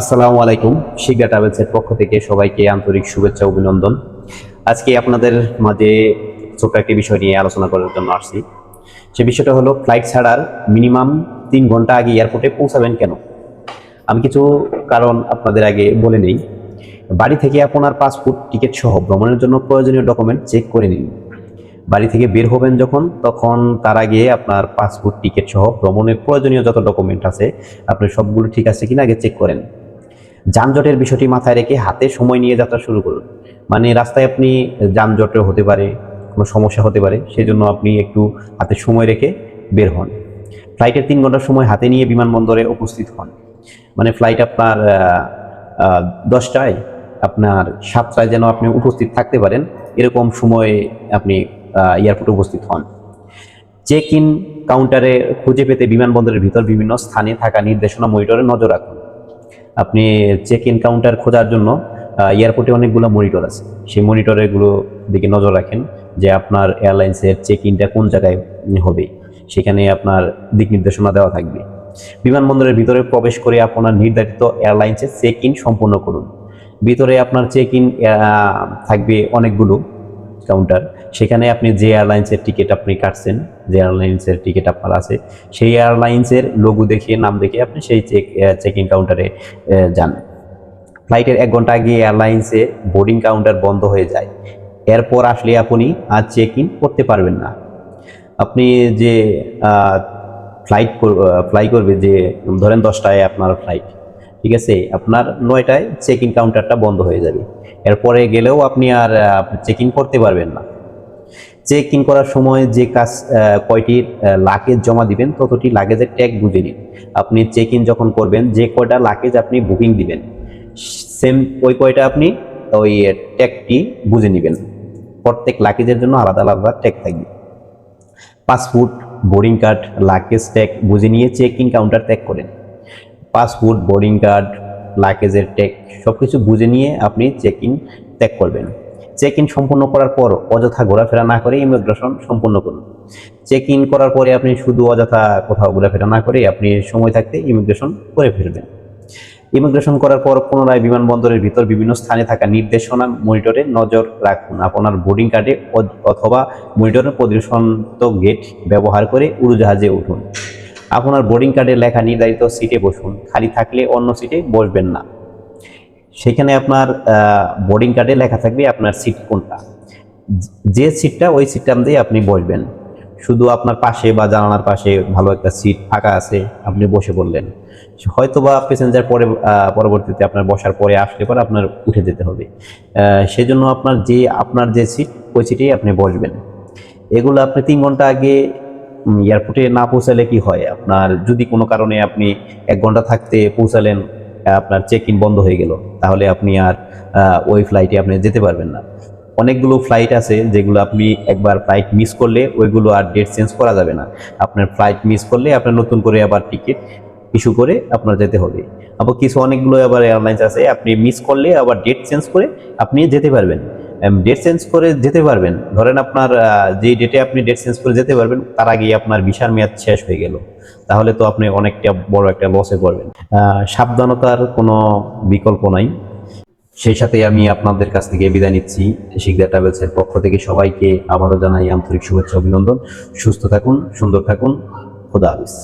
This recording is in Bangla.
আসসালামু আলাইকুম শিগা ট্রাভেলসের পক্ষ থেকে সবাইকে আন্তরিক শুভেচ্ছা অভিনন্দন। আজকে আপনাদের মাঝে ছোট্ট একটি বিষয় নিয়ে আলোচনা করার জন্য আসছি। সে বিষয়টা হলো ফ্লাইট ছাড়ার মিনিমাম তিন ঘণ্টা আগে এয়ারপোর্টে পৌঁছাবেন কেন? আমি কিছু কারণ আপনাদের আগে বলে নেই। বাড়ি থেকে আপনার পাসপোর্ট টিকিট সহ ভ্রমণের জন্য প্রয়োজনীয় ডকুমেন্ট চেক করে নিন। বাড়ি থেকে বের হবেন যখন, তখন তার আগে আপনার পাসপোর্ট টিকিট সহ ভ্রমণের প্রয়োজনীয় যত ডকুমেন্ট আছে, আপনি সবগুলো ঠিক আছে কিনা আগে চেক করেন। যানজটের বিষয়টি মাথায় রেখে হাতে সময় নিয়ে যাত্রা শুরু করুন। মানে রাস্তায় আপনি যানজটে হতে পারে, কোনো সমস্যা হতে পারে সেই জন্য আপনি একটু হাতে সময় রেখে বের হন। ফ্লাইটের তিন ঘণ্টার সময় হাতে নিয়ে বিমানবন্দরে উপস্থিত হন। মানে ফ্লাইট আপনার দশটায় আপনার সাতটায় যেন আপনি উপস্থিত থাকতে পারেন, এরকম সময়ে আপনি এয়ারপোর্টে উপস্থিত হন। চেক ইন কাউন্টারে খুঁজে পেতে বিমানবন্দরের ভিতর বিভিন্ন স্থানে থাকা নির্দেশনা মনিটরে নজর রাখুন। আপনি চেক ইন কাউন্টার খোঁজার জন্য এয়ারপোর্টে অনেকগুলো মনিটর আছে। সেই মনিটরেগুলো দিকে নজর রাখেন যে আপনার এয়ারলাইন্সের চেক ইনটা কোন জায়গায় হবে। সেখানে আপনার দিক নির্দেশনা দেওয়া থাকবে। বিমানবন্দরের ভিতরে প্রবেশ করে আপনার নির্ধারিত এয়ারলাইন্সের চেক ইন সম্পূর্ণ করুন। ভিতরে আপনার চেক ইন থাকবে অনেকগুলো। কাউন্টার সেখানে আপনি যে এয়ারলাইন্সের টিকিট আপনি কাটছেন, যে এয়ারলাইন্সের টিকিট আপনার আছে, সেই এয়ারলাইন্সের লোগো দেখে নাম দেখে আপনি সেই চেক চেক ইন কাউন্টারে যান। ফ্লাইটের এক ঘণ্টা আগে এয়ারলাইন্সে বোর্ডিং কাউন্টার বন্ধ হয়ে যায়। এরপর আসলে আপনি আর চেক ইন করতে পারবেন না। আপনি যে ফ্লাইট ফ্লাই করবে, যে, ধরেন দশটায় আপনার ফ্লাইট ঠিক আছে? আপনার নয়টায় চেক ইন কাউন্টারটা বন্ধ হয়ে যাবে। এরপরে গেলেও আপনি আর চেক ইন করতে পারবেন না। চেক ইন করার সময় যে কাজ কয়টি লাগেজ জমা দিবেন, ততটি লাগেজের ট্যাগ বুঝে নিন। আপনি চেক ইন যখন করবেন, যে কয়টা লাগেজ আপনি বুকিং দিবেন সেম ওই কয়টা আপনি ওই ট্যাগটি বুঝে নেবেন। প্রত্যেক লাগেজের জন্য আলাদা আলাদা ট্যাগ থাকবে। Passport boarding card luggage tag বুঝে নিয়ে চেক ইন কাউন্টার ত্যাগ করেন। পাসপোর্ট বোর্ডিং কার্ড লাগেজের ট্যাগ সব কিছু বুঝে নিয়ে আপনি চেক ইন ত্যাগ করবেন। চেক ইন সম্পূর্ণ করার পর অযথা ঘোরাফেরা না করে ইমিগ্রেশন সম্পূর্ণ করুন। চেক ইন করার পরে আপনি শুধু অযথা কোথাও ঘোরাফেরা না করে আপনি সময় থাকতে ইমিগ্রেশন করে ফেলবেন। ইমিগ্রেশন করার পর পুনরায় বিমানবন্দরের ভিতর বিভিন্ন স্থানে থাকা নির্দেশনা মনিটরে নজর রাখুন। আপনার বোর্ডিং কার্ডে অথবা মনিটরের প্রদর্শনত গেট ব্যবহার করে উড়োজাহাজে উঠুন। আপনার বোর্ডিং কার্ডে লেখা নির্ধারিত সিটে বসুন। খালি থাকলে অন্য সিটে বসবেন না। সেখানে আপনার বোর্ডিং কার্ডে লেখা থাকবে আপনার সিট কোনটা। যে সিটটা ওই সিটটা দিয়ে আপনি বসবেন। শুধু আপনার পাশে বা জানালার পাশে ভালো একটা সিট ফাঁকা আছে, আপনি বসে পড়লেন। হয়তো বা প্যাসেঞ্জার পরে পরবর্তীতে আপনার বসার পরে আসলে পরে আপনার উঠে যেতে হবে। সেজন্য আপনার যে আপনার যে সিট ওই সিটেই আপনি বসবেন। এগুলো আপনি তিন ঘণ্টা আগে এয়ারপোর্টে না পৌঁছালে কি হয়? আপনার যদি কোনো কারণে আপনি এক ঘণ্টা থাকতে পৌঁছালেন আপনার চেক ইন বন্ধ হয়ে গেল, তাহলে আপনি আর ওই ফ্লাইটে আপনি যেতে পারবেন না। অনেকগুলো ফ্লাইট আছে যেগুলো আপনি একবার ফ্লাইট মিস করলে ওইগুলো আর ডেট চেঞ্জ করা যাবে না। আপনার ফ্লাইট মিস করলে আপনার নতুন করে আবার টিকিট ইস্যু করে আপনার যেতে হবে। আবার কিছু অনেকগুলো আবার এয়ারলাইন্স আছে, আপনি মিস করলে আবার ডেট চেঞ্জ করে আপনি যেতে পারবেন। ডেট চেঞ্জ করে যেতে পারবেন। ধরেন আপনার যে ডেটে আপনি ডেট চেঞ্জ করে যেতে পারবেন, তার আগেই আপনার ভিসার মেয়াদ শেষ হয়ে গেল। তাহলে তো আপনি অনেকটা বড় একটা লসে পড়বেন। সাবধানতার কোনো বিকল্প নাই। সেই সাথে আমি আপনাদের কাছ থেকে বিদায় নিচ্ছি। শিকদার ট্রাভেলসের পক্ষ থেকে সবাইকে আবারও জানাই আন্তরিক শুভেচ্ছা, অভিনন্দন। সুস্থ থাকুন, সুন্দর থাকুন। খোদা হাফিজ।